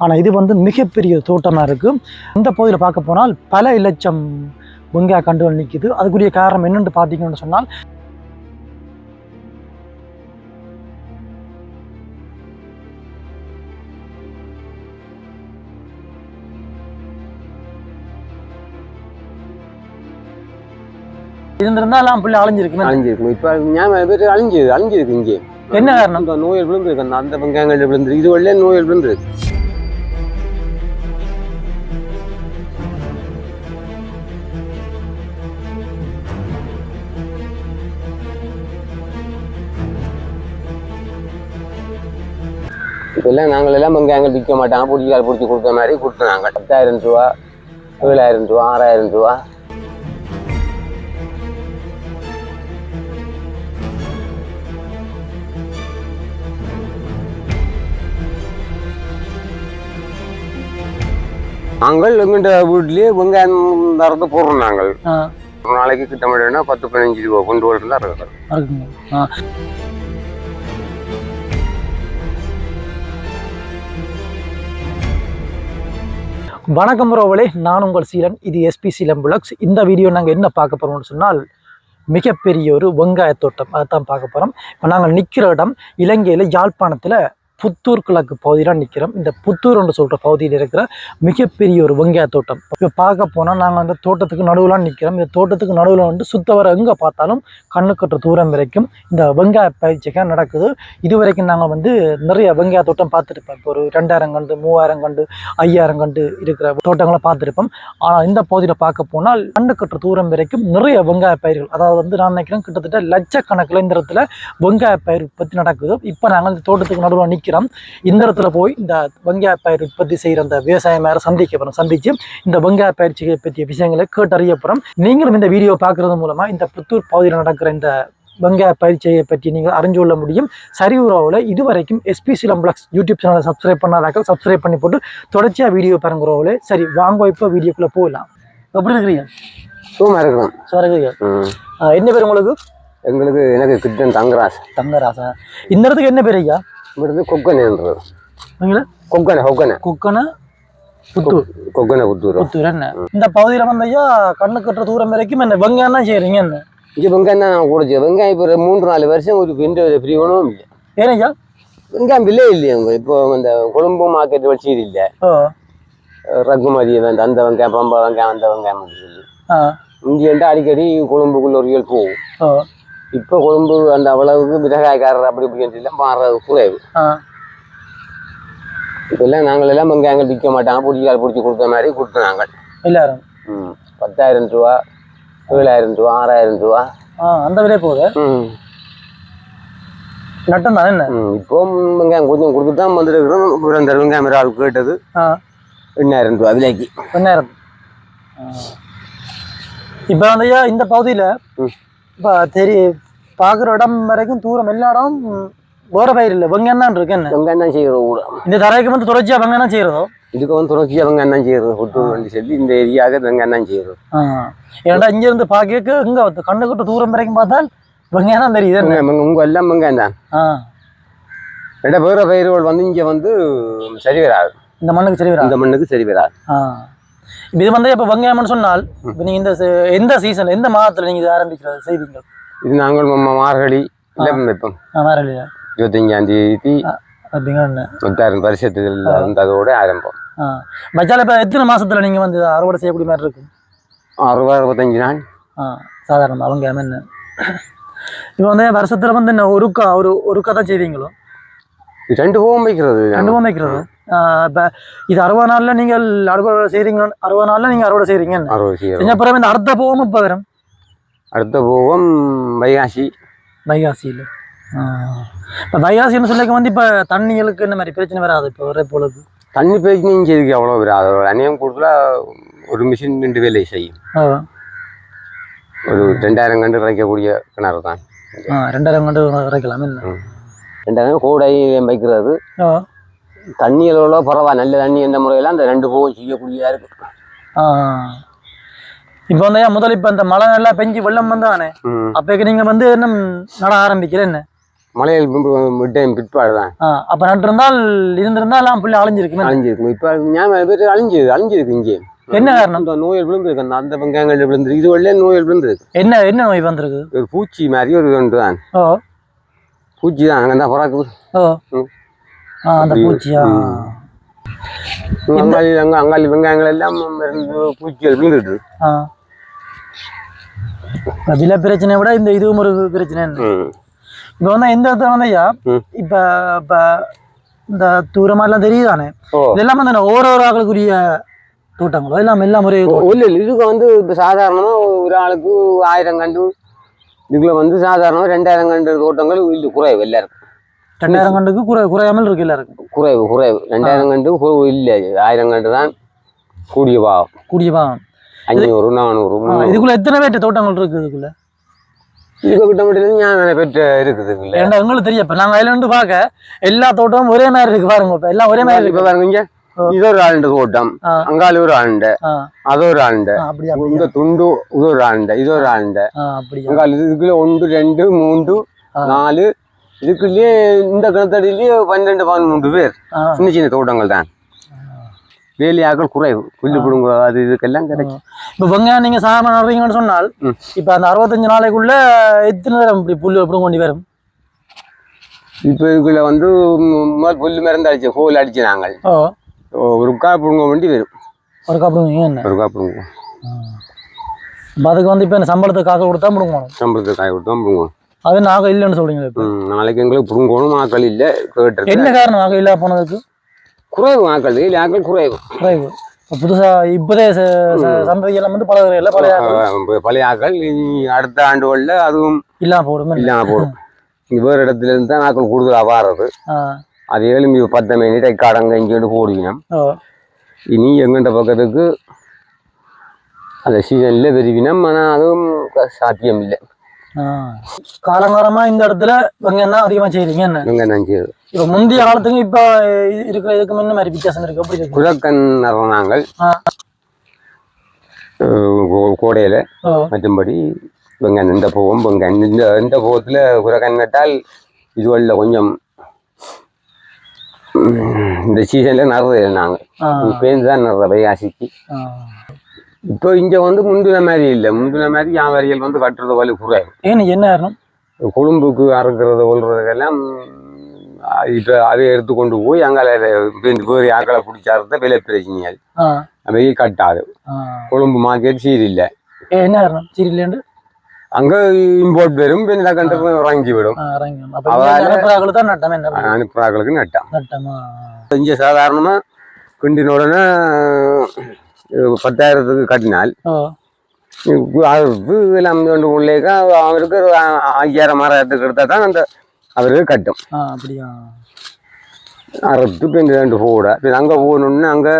ஆனால் இது வந்து மிகப்பெரிய தோட்டமாக இருக்குது இந்த பகுதியில் பார்க்க போனால் பல இலட்சம் வெங்காய கண்டுகள் நிற்கிது அதுக்குரிய காரணம் என்னென்னு பார்த்தீங்கன்னு சொன்னால் இருந்திருந்தா எல்லாம் பிள்ளை அழிஞ்சிருக்குமே. அழிஞ்சிருக்கும். இப்ப ஞாபகம் பேர் அழிஞ்சு அழிஞ்சிருக்கு இங்கே. என்ன காரணம்? நோயில் விழுந்திருக்கு அந்த வெங்காயங்கள் விழுந்து இது வழியே நோயில் விழுந்திருக்கு இப்பெல்லாம் நாங்கள் எல்லாம் வெங்காயங்கள் விற்க மாட்டாங்க. பிடிக்கால் பிடிச்சி கொடுத்த மாதிரி கொடுத்தாங்க பத்தாயிரம் ரூபா ஏழாயிரம் ரூபா ஆறாயிரம் ரூபா. நாங்கள் எங்கிட்ட வீட்லயே வெங்காயம் தரத்தை போடுறோம் நாங்கள். ஒரு நாளைக்கு கிட்ட மாட்டேன்னா பத்து பதினஞ்சு ரூபா கொண்டு தான் இருக்குது வணக்கம் ரோவலே நான் உங்கள் சீலன். இது எஸ்பி சீலம் புலக்ஸ் இந்த வீடியோ நாங்கள் என்ன பார்க்க போகிறோம்னு சொன்னால் மிகப்பெரிய ஒரு வெங்காய தோட்டம். அதை தான் பார்க்க போகிறோம் இப்போ நாங்கள் நிற்கிற இடம் இலங்கையில் யாழ்ப்பாணத்தில் புத்தூர் கிழக்கு பகுதியில் நிற்கிறோம் இந்த புத்தூர் என்று சொல்கிற பகுதியில் இருக்கிற மிகப்பெரிய ஒரு வெங்காய தோட்டம். இப்போ பார்க்க போனால் நாங்கள் அந்த தோட்டத்துக்கு நடுவில் நிற்கிறோம் இந்த தோட்டத்துக்கு நடுவில் வந்து சுத்தவரை எங்கே பார்த்தாலும் கண்ணு தூரம் வரைக்கும் இந்த வெங்காய பயிற்சிக்காக நடக்குது. இது வரைக்கும் நாங்கள் வந்து நிறைய வெங்காய தோட்டம் பார்த்துருப்போம். இப்போ ஒரு ரெண்டாயிரம் கண்டு மூவாயிரம் கண்டு ஐயாயிரம் கண்டு இருக்கிற தோட்டங்களை பார்த்துருப்போம். ஆனால் இந்த பகுதியில் பார்க்க போனால் கண்ணு தூரம் வரைக்கும் நிறைய வெங்காய பயிர்கள் அதாவது வந்து நான் நினைக்கிறேன் கிட்டத்தட்ட லட்சக்கணக்கில் இந்த இடத்துல வெங்காய பயிர் உற்பத்தி நடக்குது. இப்போ நாங்கள் இந்த தோட்டத்துக்கு நடுவில் நிற்கிறோம் இந்த இடத்துல போய் இந்த வெங்காய பயிர் உற்பத்தி செய்கிற அந்த விவசாயமார சந்திக்க போகிறோம் சந்தித்து இந்த வெங்காய பயிற்சியை பற்றிய விஷயங்களை கேட்டறிய போகிறோம் நீங்களும் இந்த வீடியோ பார்க்குறது மூலமாக இந்த புத்தூர் பகுதியில் நடக்கிற இந்த வெங்காய பயிற்சியை பற்றி நீங்கள் அறிஞ்சு கொள்ள முடியும். சரி உறவில் இதுவரைக்கும் எஸ்பி சிலம்பிளக்ஸ் யூடியூப் சேனலை சப்ஸ்கிரைப் பண்ணாதாக்கள் சப்ஸ்கிரைப் பண்ணி போட்டு தொடர்ச்சியாக வீடியோ பாருங்க சரி வாங்க இப்போ வீடியோக்குள்ளே போகலாம். எப்படி இருக்கிறீங்க? சும்மா இருக்கிறோம். சார் இருக்கிறீங்க. ம். ஆ, என்ன பேர் உங்களுக்கு? எங்களுக்கு எனக்கு கிட்டன் தங்கராஸ் தங்கராசா இந்த இடத்துக்கு என்ன பேர் ஐயா? ಬಿಡದು ಕೊಗ್ಗನೆ ಅಂದ್ರು ಹಂಗಿಲ್ಲ கொக்கனை கொக்கனை கொக்கனை புத்தூர் கொக்கனை புத்தூர் புத்தூர் என்ன இந்த பகுதியில் வந்து ஐயா கண்ணு கட்டுற தூரம் வரைக்கும் என்ன வெங்காயம் தான் செய்கிறீங்க என்ன இங்கே வெங்காயம் தான் நான் கூடச்சு வெங்காயம் இப்போ மூன்று நாலு வருஷம் ஒரு பிண்டு பிரிவனும் இல்லை ஏனையா வெங்காயம் விலை இல்லையா இப்போ இந்த கொழும்பு மார்க்கெட் வச்சு இல்லை ரகுமதி வேண்டாம் அந்த வெங்காயம் பம்பா வெங்காயம் அந்த வெங்காயம் இந்தியன்ட்டு அடிக்கடி கொழும்புக்குள்ள ஒரு போகும் இப்போ கொழும்பு அந்த அளவுக்கு மிளகாய்க்காரர் அப்படி இப்படின்னு இல்லை மாறுறது குறைவு இப்பெல்லாம் நாங்கள் எல்லாம் வெங்காயங்கள் விற்க மாட்டாங்க பிடிக்கால் பிடிச்சி கொடுத்த மாதிரி கொடுத்தோம் நாங்கள் எல்லாரும் ம் பத்தாயிரம் ரூபா ஏழாயிரம் ரூபா ஆறாயிரம் ரூபா ஆ அந்த விலையே போகுது ம் நட்டம் தானே என்ன இப்போ வெங்காயம் கொஞ்சம் கொடுத்து தான் வந்துருக்குறோம் அப்புறம் இந்த வெங்காயம் ஆள் கேட்டது எண்ணாயிரம் ரூபா விலைக்கு வெண்ணாயிரம் இப்போ வந்து இந்த பகுதியில். இப்போ தெரி பார்க்குற இடம் வரைக்கும் தூரம் எல்லா இடம் வேற பயிர் இல்லை. வெங்காயம் தான் இருக்கு என்ன? வெங்காயம் தான் செய்கிறோம் கூட. இந்த தரைக்கு வந்து தொடர்ச்சியாக வெங்காயம் தான் செய்கிறதோ இதுக்கு வந்து தொடர்ச்சியாக வெங்காயம் தான் செய்கிறது புத்தூர் வண்டி சொல்லி இந்த ஏரியாவுக்கு வெங்காயம் தான் செய்கிறது ஆ. ஏன்டா இங்கேருந்து பார்க்க இங்கே கண்ணு கட்டு தூரம் வரைக்கும் பார்த்தால் வெங்காயம் தான் தெரியுது உங்கள் எல்லாம் வெங்காயம் தான். ரெண்ட வேற பயிர்கள் வந்து இங்கே வந்து சரி வராது இந்த மண்ணுக்கு சரி வரா இந்த மண்ணுக்கு சரி வராது இது வந்து இப்போ வெங்காயம்னு சொன்னால் இப்போ நீங்கள் இந்த எந்த சீசன் எந்த மாதத்தில் நீங்கள் இதை ஆரம்பிக்கிறது செய்வீங்க? இது நாங்கள் மார்கழி வைப்போம் இல்லையா இருபத்தஞ்சாம் தேதி முத்தாயிரம் வருஷத்துல இருந்ததோட ஆரம்பம். ஆ. மச்சால இப்போ எத்தனை மாசத்துல நீங்க வந்து அறுவடை செய்யக்கூடிய மாதிரி இருக்கும்? அறுபது அறுபத்தஞ்சு நாள். சாதாரண அவங்க என்ன? இப்போ வந்து வருஷத்துல வந்து என்ன ஒருக்கா ஒரு ஒருக்கா தான் செய்வீங்களோ? இது ரெண்டு பூவும் வைக்கிறது. ரெண்டு மூணு வைக்கிறது? இப்போ இது அறுபது நாள்ல நீங்கள் அறுவடை செய்றீங்க அறுபது நாள்ல நீங்க அறுவடை செய்கிறோம் செஞ்ச பிறகு இந்த அர்த்த பூவும் இப்போ வரும்? அடுத்த பூவம் வைகாசி. வைகாசியில். இப்போ வைகாசின்னு சொல்லிக்க வந்து இப்போ தண்ணிகளுக்கு இந்த மாதிரி பிரச்சனை வராது இப்போ ஒரே பொழுது? தண்ணி பேக்கிங் செய்திக்கு அவ்வளோ வராது அதோட அநியம் கொடுத்தா ஒரு மிஷின் ரெண்டு வேலை செய்யும். ஒரு ரெண்டாயிரம் கண்டு கிடைக்கக்கூடிய கிணறு தான். ரெண்டாயிரம் கொண்டு என்ன? ரெண்டாயிரம் கோடை வைக்கிறது தண்ணி எவ்வளோ பரவாயில்ல நல்ல தண்ணி எந்த முறையில் அந்த ரெண்டு பூவும் செய்யக்கூடியதாக இருக்கு. இப்போ வந்து முதல்ல இப்போ இந்த மழை நல்லா பெஞ்சு வெள்ளம் வந்தானே அப்போக்கு நீங்கள் வந்து என்ன நட ஆரம்பிக்கல என்ன? மலையில் விட்டேன் பிற்பாடு தான் அப்ப நட்டிருந்தால் இருந்திருந்தா எல்லாம் புள்ளி அழிஞ்சிருக்கு அழிஞ்சிருக்கு இப்போ ஞாபகம் பேர் அழிஞ்சது அழிஞ்சிருக்கு இங்கே. என்ன காரணம்? அந்த நோயில் விழுந்திருக்கு அந்த அந்த வெங்காயங்கள் விழுந்திருக்கு இது வழியே நோயில் விழுந்திருக்கு. என்ன என்ன நோய் வந்திருக்கு? ஒரு பூச்சி மாதிரி ஒரு ஒன்று தான் பூச்சி தான் அங்கே தான் ஓ. ஆ, அந்த பூச்சியா அங்காளி அங்கே அங்காளி வெங்காயங்கள் எல்லாம் இருந்து பூச்சிகள் விழுந்துட்டு விலை பிரச்சனையை விட இந்த இதுவும் ஒரு பிரச்சனை இப்போ வந்து எந்த இடத்துல வந்து ஐயா. இப்ப இப்ப இந்த தூரமாலாம் தெரியுதானே? இதெல்லாம் வந்து ஒரு ஒரு ஆளுக்குரிய தோட்டங்களோ? எல்லாம் எல்லாம் ஒரே. இல்லை இதுக்கு வந்து இப்போ சாதாரணமாக ஒரு ஆளுக்கு ஆயிரம் கண்டு இதுக்குள்ள வந்து சாதாரணமாக ரெண்டாயிரம் கண்டு தோட்டங்கள் இல்லை குறைவு எல்லாருக்கும். ரெண்டாயிரம் கண்டுக்கு குறை குறையாமல் இருக்கு எல்லாருக்கும். குறைவு குறைவு. ரெண்டாயிரம் கண்டு கு- இல்லை. ஆயிரம் கண்டு தான் கூடிய பாவம். கூடியவா அஞ்சூறு நானூறு இதுக்குள்ள எத்தனை பேர்ட்ட தோட்டங்கள் இருக்கு இதுக்குள்ள? இதுக்கு கிட்ட மட்டும் ஞாபகம் பெற்ற இருக்குது ஏன்னா எங்களுக்கு தெரியும் இப்ப நாங்க அதுல பார்க்க எல்லா தோட்டமும் ஒரே மாதிரி இருக்கு பாருங்க இப்ப எல்லாம் ஒரே மாதிரி இருக்கு. பாருங்க இங்க. இது ஒரு தோட்டம். ஒரு அது ஒரு இந்த துண்டு இது ஒரு இது ஒரு இதுக்குள்ள ஒன்று ரெண்டு மூன்று. நாலு இதுக்குள்ளேயே இந்த கிணத்தடியிலேயே பன்னெண்டு பதிமூன்று பேர். சின்ன சின்ன தோட்டங்கள் தான். வேலையாக்கள் குறைவு. புல்லு பிடுங்க அது இதுக்கெல்லாம் கிடைக்கும். இப்ப வெங்காயம் நீங்க சாதாரண நடுறீங்கன்னு சொன்னால். இப்ப அந்த அறுபத்தஞ்சு நாளைக்குள்ள எத்தனை தரம் இப்படி புல்லு எப்படி கொண்டு வரும்? இப்போ இதுக்குள்ள வந்து புல்லு மருந்து அடிச்சு கோல் அடிச்சு நாங்கள் ஒரு கா பிடுங்க வேண்டி வரும். ஒரு காப்பிடுங்க என்ன? ஒரு கா பிடுங்க. அதுக்கு வந்து இப்ப என்ன சம்பளத்தை காக்க கொடுத்தா முடுங்கணும் சம்பளத்தை காய விட்டு தான் பிடுங்கணும் அது நாக இல்லைன்னு சொல்றீங்க இப்ப? நாளைக்கு எங்களுக்கு பிடுங்கணும் ஆக்கள் இல்லை கேட்டு என்ன காரணம் நாக இல்லா போனதுக்கு குறைவு ஆக்கள் வேலை ஆக்கள் குறைவு. குறைவு. இப்ப புதுசா இப்போதே ச- ச- சந்ததி எல்லாம் வந்து பல இல்ல பழைய பழைய ஆக்கள் அடுத்த ஆண்டுகளில் அதுவும் இல்லாம போடும். இல்லாம போடும். வேறு இடத்துல இருந்து தான் ஆக்கள் கூடுதலாக வாரது. அது எலும்பி பத்து மணி டைக்காடங்க இங்கேட்டு போடுவினோம் ஓ. இனி எங்கண்ட பக்கத்துக்கு அந்த சீசனில் விரும்பினோம் ஆனால் அதுவும் சாத்தியம் இல்லை. காலங்காலமா இந்த இடத்துல வெங்காயம் தான் அதிகமா செய்றீங்க என்ன? இவங்க நஞ்சு இப்ப முந்தைய காலத்துக்கு இப்ப இருக்கிற இதுக்கு முன்ன மாதிரி வித்தியாசம் இருக்கு? எப்படி இருக்கு? குழக்கன் நாங்கள். கோடையில் மற்றும்படி வெங்காயம் இந்த பூவும் வெங்காயம் இந்த இந்த பூவத்தில் குரக்கன் நட்டால் இதுவழியில் கொஞ்சம் இந்த சீசனில் நடுறது நாங்கள் பேருந்து தான் நடுற வைகாசிக்கு. இப்போ இங்கே வந்து முந்தின மாதிரி இல்லை. முந்தின மாதிரி வியாபாரிகள் வந்து கட்டுறது வலி குறைவு ஏன்னு என்ன காரணம்? கொழும்புக்கு அறுக்கிறது கொள்றதுக்கெல்லாம் இப்போ அதை எடுத்து கொண்டு போய் அங்கே வேறு ஆக்களை பிடிச்சி அறுத்த விலை பிரச்சனைகள். ஆ, அவை கட்டாது. கொழும்பு மார்க்கெட் சீர் இல்லை. ஏ, என்ன காரணம்? சீரியலேண்டு அங்கே இம்போர்ட் வரும் பின்ன கண்டு இறங்கி விடும் இறங்கணும் அப்ப அதால- அனுப்புறாக்கள் தான் பத்தாயிரத்துக்கு கட்டினால் அவருக்கு எல்லாம் கொண்டு உள்ளேக்கா அவருக்கு ஒரு ஐயாயிரம் ஆறாயிரத்துக்கு எடுத்தால் தான் அந்த அவருக்கு கட்டும். அப்படியா? அறுத்து பின் ரெண்டு போட பின் அங்கே போகணுன்னு அங்கே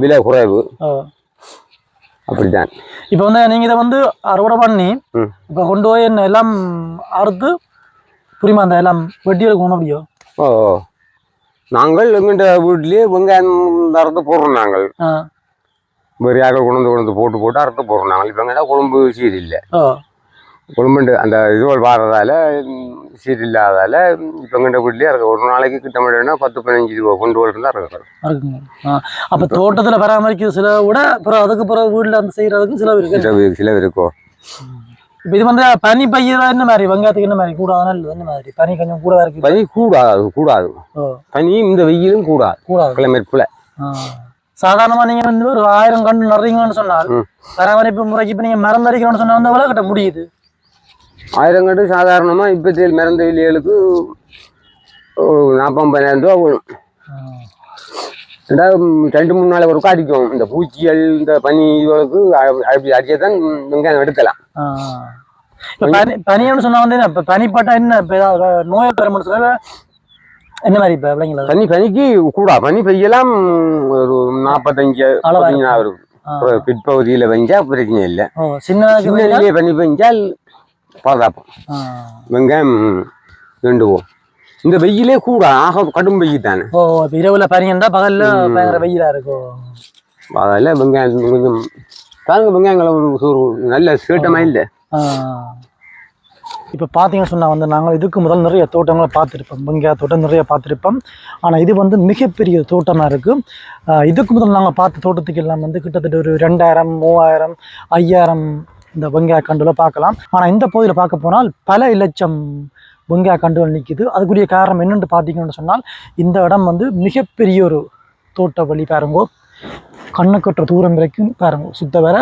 விலை குறைவு. ஓ அப்படித்தான். இப்போ வந்து நீங்க இதை வந்து அறுவடை பண்ணி. இப்போ கொண்டு போய் என்ன எல்லாம் அறுத்து புரியுமா அந்த எல்லாம் வெட்டி எடுக்கணும் அப்படியோ? ஓ நாங்கள் எங்கிட்ட வீட்லேயே வெங்காயம் அறுத்து போடுறோம் நாங்கள். ஆ வேறு யாரும் கொண்டு கொண்டு போட்டு போட்டு அறுத்து போடுறோம் நாங்கள். இப்போ எங்கிட்ட குழம்பு சீர் இல்லை குழம்புண்டு அந்த இதுவள் ம், சீர் இல்லாதால இப்போ எங்கிட்ட வீட்லேயே இருக்கு. ஒரு நாளைக்கு கிட்ட மாட்டேன்னா பத்து பதினஞ்சு ரூபா கொண்டு வரதான் இருக்கிறது இருக்குங்க. ஆ. அப்போ தோட்டத்தில் பராமரிக்கிற சில விட அப்புறம் அதுக்கு பிறகு வீட்டில் அந்த செய்யறதுக்கு சில இருக்கு. சில சில இருக்கோ. இப்போ இது வந்து பனி பையதான் என்ன மாதிரி? வெங்காயத்துக்கு என்ன மாதிரி? கூடாதானே இல்லை என்ன மாதிரி? பனி கொஞ்சம் கூட இருக்கு? பனி கூடாது கூடாது. பனி இந்த வெயிலும் கூடாது. கூடாது. ஆ. சாதாரணமா நீங்க வந்து ஒரு ஆயிரம் கண்டு நடுறீங்கன்னு சொன்னால். பராமரிப்பு முறைக்கு இப்ப நீங்க மரம் அடிக்கணும்னு சொன்னா வந்து எவ்வளவு கட்ட முடியுது? ஆயிரங்கட்டு சாதாரணமாக இப்போத்தைய மிறந்த விலைகளுக்கு நாற்பதாயிரம் ரூபா வேணும் ரெண்டாவது ம், ரெண்டு மூணு நாளைக்கு ஒருக்கா அடிக்கும். இந்த பூச்சிகள் இந்த பனி இதுகளுக்கு அப்படி அடிச்சா தான் வெங்காயம் எடுக்கலாம். பனின்னு சொன்னா வந்து இப்ப பனிப்பட்டா என்ன? நோய் பெருமனு சொல்ல என்ன மாதிரி இப்ப விளைங்களா பனி பனிக்கு கூடா பனி பெய்யலாம் ஒரு நாற்பத்தஞ்சு நாள் இருக்கும். பிற்பகுதியில் பெஞ்சா பிரச்சனை இல்லை. சின்ன சின்னதிலேயே பனி பெஞ்சால் பாதுகாப்போம். வெங்காயம் ரெண்டுவோம் இந்த வெயிலே கூட ஆக கடும் வெயில் தானே. ஓ இரவுல பனியண்டா பகல்ல பயங்கர வெயிலா இருக்கும் அதில் வெங்காயம் கொஞ்சம் பாருங்க வெங்காயங்களை ஒரு நல்ல சேட்டமாக இல்லை. இப்போ பார்த்தீங்கன்னு சொன்னால் வந்து நாங்கள் இதுக்கு முதல் நிறைய தோட்டங்களை பார்த்துருப்போம். பங்கா தோட்டம் நிறைய பார்த்துருப்போம். ஆனால் இது வந்து மிகப்பெரிய தோட்டமாக இருக்குது இதுக்கு முதல் நாங்கள் பார்த்த தோட்டத்துக்கு எல்லாம் வந்து கிட்டத்தட்ட ஒரு ரெண்டாயிரம் மூவாயிரம் ஐயாயிரம் இந்த பங்கா கண்டுல பார்க்கலாம். ஆனால் இந்த பகுதியில் பார்க்க போனால் பல இலட்சம் பங்கா கண்டுகள் நிற்கிது அதுக்குரிய காரணம் என்னென்று பார்த்தீங்கன்னு சொன்னால் இந்த இடம் வந்து மிகப்பெரிய ஒரு தோட்ட வழி பாருங்கோ. கண்ணு கட்டுற தூரம் வரைக்கும் பாருங்க. சுத்த வேற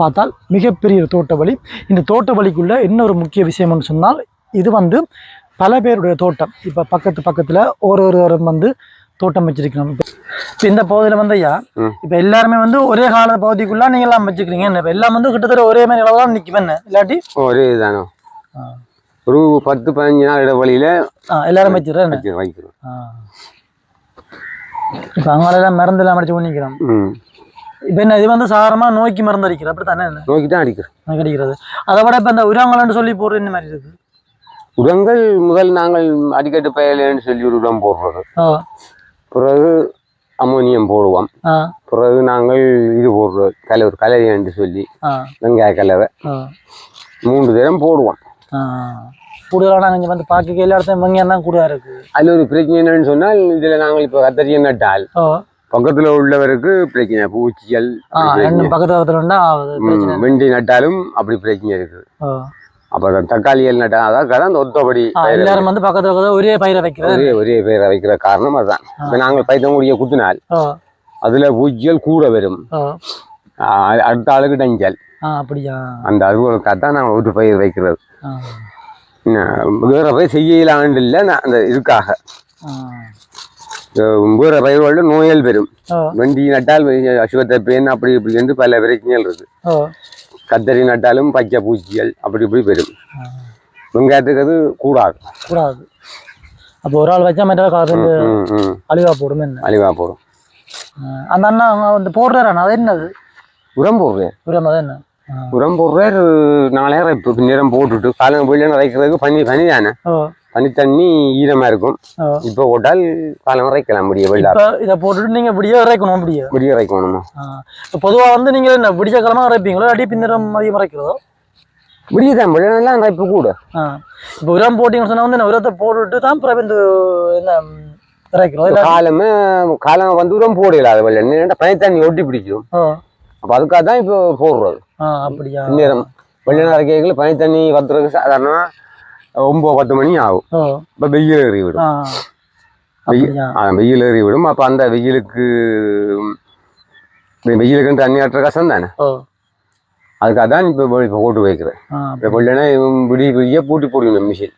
பார்த்தால் மிகப்பெரிய தோட்ட வழி. இந்த தோட்ட வழிக்குள்ள என்ன ஒரு முக்கிய விஷயம்னு சொன்னால் இது வந்து பல பேருடைய தோட்டம். இப்போ பக்கத்து பக்கத்தில் ஒரு ஒருவரும் வந்து தோட்டம் வச்சிருக்கணும் இப்போ இந்த பகுதியில் வந்து ஐயா. இப்போ எல்லாருமே வந்து ஒரே கால பகுதிக்குள்ள நீங்க எல்லாம் வச்சுக்கிறீங்க இப்போ எல்லாம் வந்து கிட்டத்தட்ட ஒரே மாதிரி அளவு தான் நிற்கும் என்ன இல்லாட்டி? ஒரே ஆ. ஒரு பத்து பதினஞ்சு நாள் இடைவெளியில எல்லாரும் வச்சிடுறேன் என்ன? வச்சு வைக்கிறோம் இப்போ அவங்களெல்லாம் மருந்து எல்லாம் அடிச்சு பண்ணிக்கிறோம் இப்போ என்ன இது வந்து சாதாரணமாக நோய்க்கு மருந்து அடிக்கிற அப்படி தானே நோக்கி தான் அடிக்கிறோம். நோய்க்கு அடிக்கிறது அதை விட இப்போ இந்த உரங்கள்னு சொல்லி போடுற இந்த மாதிரி இருக்கு? உரங்கள் முதல் நாங்கள் அடிக்கட்டு பயலேன்னு சொல்லி ஒரு உரம் போடுறது. பிறகு அம்மோனியம் போடுவோம். பிறகு நாங்கள் இது போடுறோம் கலை ஒரு என்று சொல்லி வெங்காய கலவை. மூன்று தரம் போடுவோம். கூடுதலாக நாங்கள் இங்கே வந்து பார்க்க எல்லா இடத்தையும் வெங்காயம் தான் கூடுதலாக இருக்கு. அதில் ஒரு பிரச்சனை என்னன்னு சொன்னால் இதில் நாங்கள் இப்போ கத்தரியை நட்டால் பக்கத்தில் உள்ளவருக்கு பிரச்சனை. பூச்சிகள் பக்கத்தில் வெண்டி நட்டாலும் அப்படி பிரச்சனை இருக்குது ஓ அப்புறம் தக்காளிகள் நட்டா அதான் அந்த ஒத்தபடி எல்லாரும் வந்து பக்கத்து பக்கத்தில் ஒரே பயிரை வைக்கிறது ஒரே ஒரே பேரை வைக்கிற காரணம் அதுதான். இப்போ நாங்கள் பைத்தங்குடியை குத்தினால் அதில் பூச்சிகள் கூட வரும். அடுத்த ஆளுக்கு டஞ்சல். அந்த அதுகளுக்காக தான் நாங்கள் ஒரு பயிர் வைக்கிறது. வேற பயிர் செய்யலாண்டு இல்லை அந்த இதுக்காக. வேற பயிர்களோட நோயல் ஓ வெண்டி நட்டால் அசுவத்தை பேன் அப்படி இப்படி என்று பல பிரச்சனைகள் இருக்கு. கத்தரி நட்டாலும் பச்சை பூச்சிகள் அப்படி இப்படி ஆ. வெங்காயத்துக்கு அது கூடாது. கூடாது. அப்போ ஒரு ஆள் வச்சா மற்ற அழிவா போடும் என்ன? அழிவா போடும். அந்த அண்ணா வந்து போடுறாரு அது என்னது? உரம் போடுறேன். உரம் அது என்ன. உரம் போடுறார் நாலாயிரம் இப்போ நேரம் போட்டுட்டு காலம் வெளியில் நிறைக்கிறதுக்கு பனி பனி தானே ஓ பனி தண்ணி ஈரமா இருக்கும். இப்போ போட்டால் காலம் வரைக்கலாம் முடிய வெள்ளா இப்போ இதை போட்டுட்டு நீங்கள் விடிய இறைக்கணும் அப்படியே முடிய வரைக்கணுமா இப்போ பொதுவாக வந்து நீங்கள் என்ன விடிய கிழமை இறைப்பீங்களோ அடி பின்னிறம் மதியம் இறைக்கிறதோ முடிய தான் இப்போ கூட. இப்போ உரம் போட்டிங்கன்னு சொன்னால் வந்து உரத்தை போட்டுட்டு தான் பிறகு இந்த என்ன இறைக்கிறோம் காலமே காலம் வந்து உரம் போடல அது வெள்ளம் என்னடா பனி தண்ணி ஒட்டி பிடிக்கும். அப்போ அதுக்காக தான் இப்போ போடுறது. அப்படியா? நேரம் வெள்ள நேரம் பனி தண்ணி வத்துறதுக்கு சாதாரணமாக ஒம்பது பத்து மணி ஆகும். இப்போ வெயில் ஏறி விடும். வெயில் ஏறி விடும். அப்போ அந்த வெயிலுக்கு வெயிலுக்கு தண்ணி ஆட்டுற கஷ்டம் தானே அதுக்காக தான் இப்போ இப்போ போட்டு வைக்கிறேன். இப்போ வெள்ளனா இவன் விடிய பூட்டி போடுவேன் மிஷின்.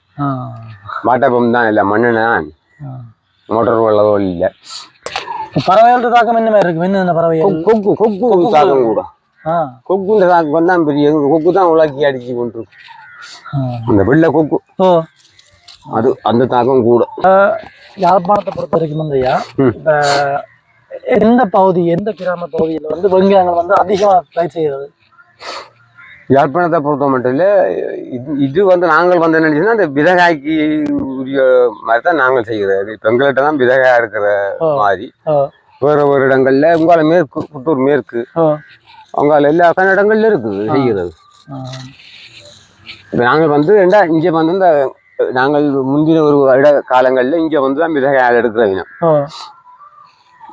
வாட்டர் பம்ப் தான் இல்லை மண்ணெண்ண தான். மோட்டர் வெள்ளதோ இல்லை. இப்ப பறவைகளோட தாக்கம் என்ன மாதிரி இருக்கு? என்ன பறவைகள்? கொக்கு கொக்கு தாக்கம் கூட. கொக்குன்ற தாக்கம் தான் பெரிய கொக்கு தான் உலாக்கி அடிச்சு கொண்டு அந்த வெள்ளை கொக்கு. ஓ. அது அந்த தாக்கம் கூட. யாழ்ப்பாணத்தை பொறுத்த வரைக்கும் வந்து ஐயா எந்த பகுதி எந்த கிராம பகுதியில் வந்து வெங்காயங்கள் வந்து அதிகமா பயிர் செய்யறது யாழ்ப்பாணத்தை பொறுத்த மட்டும் இல்லை இது இது வந்து நாங்கள் வந்து நினைச்சோன்னா அந்த விதகாய்க்கு உரிய மாதிரி தான் நாங்கள் செய்கிறது. இப்போ எங்கள்கிட்ட தான் விதகாய் இருக்கிற. மாதிரி. வேறு ஒரு இடங்கள்ல உங்கால மேற்கு புத்தூர் மேற்கு. அவங்கால எல்லா கன்னடங்கள்ல இருக்குது செய்கிறது. இப்போ நாங்கள் வந்து ரெண்டா இங்கே வந்து இந்த நாங்கள் முந்தின ஒரு இட காலங்களில் இங்கே வந்து தான் விதகாய் எடுக்கிறவங்க ஓ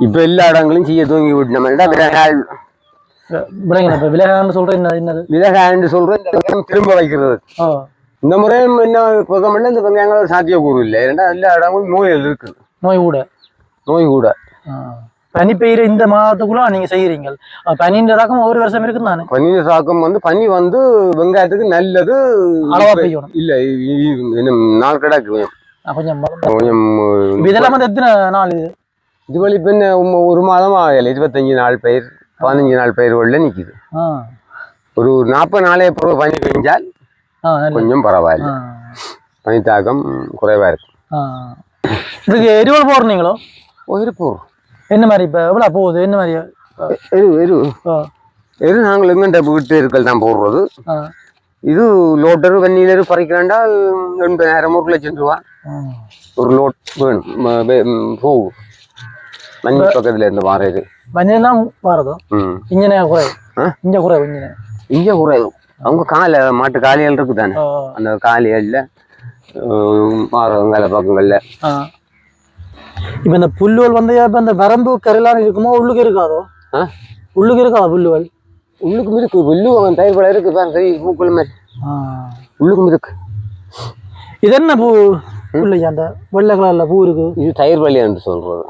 இப்போ எல்லா இடங்களையும் செய்ய தூங்கி விட்டோம் இப்ப விலகான்னு சொல்ற என்ன என்னது? இந்த வெங்காயம் திரும்ப வைக்கிறது. இந்த முறையும் என்ன இந்த வெங்காயங்கள் சாத்தியக்கூறு இல்லை. ஏன்னா எல்லா இடங்களும் நோய்கள் இருக்குது. நோய் கூட நோய் கூட. பனி பெய்யுற இந்த மாதத்துக்குள்ள நீங்க செய்யறீங்க பனின்ற தாக்கம் ஒவ்வொரு வருஷம் இருக்கும் தானே? பனி சாக்கம் வந்து பனி வந்து வெங்காயத்துக்கு நல்லது. அளவா பெய்யணும். இல்லை நாள் கிடக்கு. கொஞ்சம் இதெல்லாம் வந்து எத்தனை நாள் இது? இது வழி இப்போ ஒரு மாதம் ஆகலை. இருபத்தஞ்சு நாள் பயிர் பதினஞ்சு நாள் பயிர் உள்ள நிற்கிது ஆ. ஒரு நாற்பது நாளே பனி பெஞ்சால் கொஞ்சம் பரவாயில்ல. ஆ. பனி தாக்கம் குறைவாக இருக்கும். இதுக்கு எரிவல் போடுறீங்களோ? இருப்போம் என்ன மாதிரி இப்போ எவ்வளோ போகுது? என்ன மாதிரி? எரு எரு எரு நாங்கள் எங்கண்ட வீட்டு இருக்கல் தான் போடுறது. இது லோட்டரு வெந்நீலரு பறிக்கிறாண்டால் எண்பதாயிரம் ஒரு லட்சம் ரூபா. ஒரு லோட் வேணும். போகும் மஞ்சள் பக்கத்தில் இருந்து வாரது மஞ்சள் தான் வரதோ. ம். இன்ஜினே குறைவு? இங்கே குறைவு இன்ஜினே இங்கே குறைவு. அவங்க காலை மாட்டு காலிகள் இருக்கு தானே ஆ, அந்த காலிகள்ல மாறவங்கள பக்கங்கள்ல. இப்ப இந்த புல்லுவல் வந்து இப்ப இந்த வரம்பு கரையிலான இருக்குமோ உள்ளுக்கு இருக்காதோ? ஆ? உள்ளுக்கு இருக்காதா புல்லுவல் உள்ளுக்கும் இருக்கு. உள்ளு அவன் தயிர் பழம் இருக்கு. பாருங்க சரி மூக்குள்ள மாதிரி. உள்ளுக்கும் இருக்கு. இது என்ன பூ? புல்லையா அந்த வெள்ளை கலர்ல பூ இருக்கு. இது தயிர் பள்ளி என்று சொல்றது.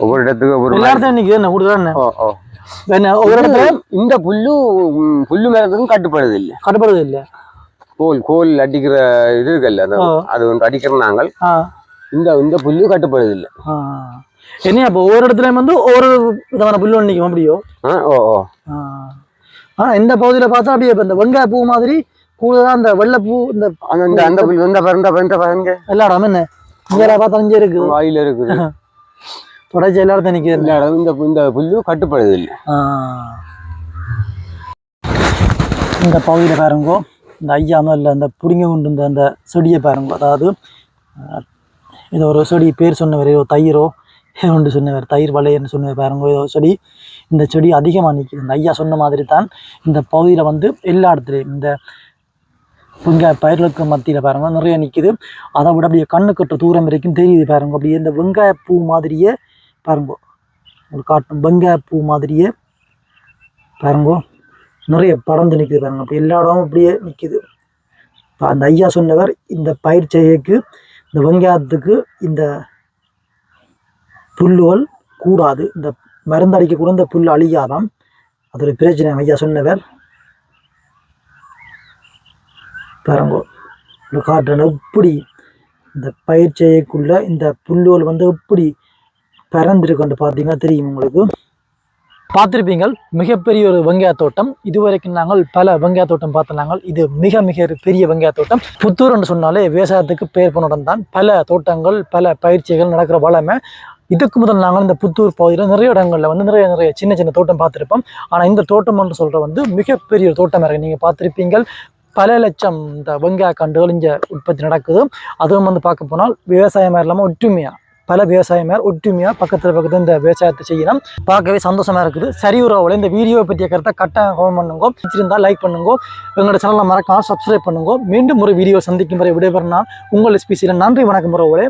ஒவ்வொரு இடத்துக்கு ஒவ்வொரு எல்லா இடத்துலயும் நிக்குது என்ன? ஒரு இடத்துல இந்த புல்லு புல்லு மரத்துக்கும் கட்டுப்படுது இல்ல. கட்டுப்படுது இல்ல. கோல் கோல் அடிக்கிற இது இருக்குல்ல. அது வந்து அடிக்கிற நாங்கள். இந்த இந்த புல்லு கட்டுப்படுது இல்ல. என்ன அப்போ ஒவ்வொரு இடத்துலயும் வந்து ஒவ்வொரு விதமான புல்லு ஒன்று நிற்கும் அப்படியோ? ஆ, ஓ ஓ. ஆ. ஆனா இந்த பகுதியில பார்த்தா அப்படியே இந்த வெங்காய பூ மாதிரி கூடுதலா இந்த வெள்ளைப்பூ இந்த அந்த இந்த அந்த புல்லு இந்த பாருங்க இந்த பாருங்க, இந்த எல்லா இடமும் என்ன இங்கே பார்த்தா இங்கே இருக்கு. வாயில இருக்குது. தொடர்ச்சி எல்லா இடத்தையும் நிற்குது இந்த இடம் இந்த இந்த புல்லு கட்டுப்படுது இல்ல. இந்த பகுதியில் பாருங்கோ இந்த ஐயா இல்லை இந்த பிடிங்க கொண்டு இருந்த அந்த செடியை பாருங்க அதாவது அஹ், ஒரு செடி பேர் சொன்னவர் ஏதோ தயிரோ ஒன்று சொன்னவர் தயிர் வளையன்னு சொன்னவர் பாருங்க ஏதோ செடி. இந்த செடி அதிகமாக நிற்கிது இந்த ஐயா சொன்ன மாதிரி தான் இந்த பகுதியில் வந்து எல்லா இடத்துலையும் இந்த வெங்காய பயிர்களுக்கு மத்தியில் பாருங்க நிறைய நிற்கிது அதை விட அப்படியே கண்ணு கட்டுற தூரம் வரைக்கும் தெரியுது பாருங்க அப்படியே இந்த வெங்காய பூ மாதிரியே பாருங்க. ஒரு காட்டும் வெங்காய பூ மாதிரியே பாருங்கோ. நிறைய படர்ந்து நிற்குது பாருங்க அப்படி எல்லா இடமும் அப்படியே நிற்குது இப்போ அந்த ஐயா சொன்னவர் இந்த பயிர் செய்யக்கு இந்த வெங்காயத்துக்கு இந்த புல்லுகள் கூடாது. இந்த மருந்து அடிக்க கூட இந்த புல் அழியாதாம். அது ஒரு பிரச்சனை ஐயா சொன்னவர். பாருங்கோ ஒரு காட்டுறேன் எப்படி இந்த பயிர் செய்யக்குள்ள இந்த புல்லுகள் வந்து எப்படி பறந்துருக்குன்னு பார்த்தீங்கன்னா தெரியும் உங்களுக்கு. பார்த்துருப்பீங்கள் மிகப்பெரிய ஒரு வெங்காய தோட்டம். இதுவரைக்கும் நாங்கள் பல வெங்காய தோட்டம் பார்த்துனாங்கள் இது மிக மிக ஒரு பெரிய வெங்காய தோட்டம். புத்தூர்னு சொன்னாலே விவசாயத்துக்கு பேர் போனவுடன் தான். பல தோட்டங்கள் பல பயிற்சிகள் நடக்கிற வளமை. இதுக்கு முதல் நாங்கள் இந்த புத்தூர் பகுதியில் நிறைய இடங்களில் வந்து நிறைய நிறைய சின்ன சின்ன தோட்டம் பார்த்துருப்போம். ஆனால் இந்த தோட்டம் என்று சொல்கிற வந்து மிகப்பெரிய ஒரு தோட்டம் இருக்குது நீங்கள் பார்த்துருப்பீங்கள் பல லட்சம் இந்த வெங்காய கண்டுகள் இங்கே உற்பத்தி நடக்குது. அதுவும் வந்து பார்க்க போனால் விவசாயமாக இல்லாமல் ஒற்றுமையாக பல விவசாயமார் ஒற்றுமையாக பக்கத்தில் பக்கத்தில் இந்த விவசாயத்தை செய்யணும். பார்க்கவே சந்தோஷமாக இருக்குது. சரி உறவுல இந்த வீடியோவை பற்றிய கருத்தை கட்டாயம் கமெண்ட் பண்ணுங்க. பிடிச்சிருந்தால் லைக் பண்ணுங்க. எங்களோட சேனலை மறக்காமல் சப்ஸ்கிரைப் பண்ணுங்க. மீண்டும் ஒரு வீடியோ சந்திக்கும் வரை விடைபெறனா உங்கள் ஸ்பீசியில் நன்றி வணக்கம் உறவுகளே.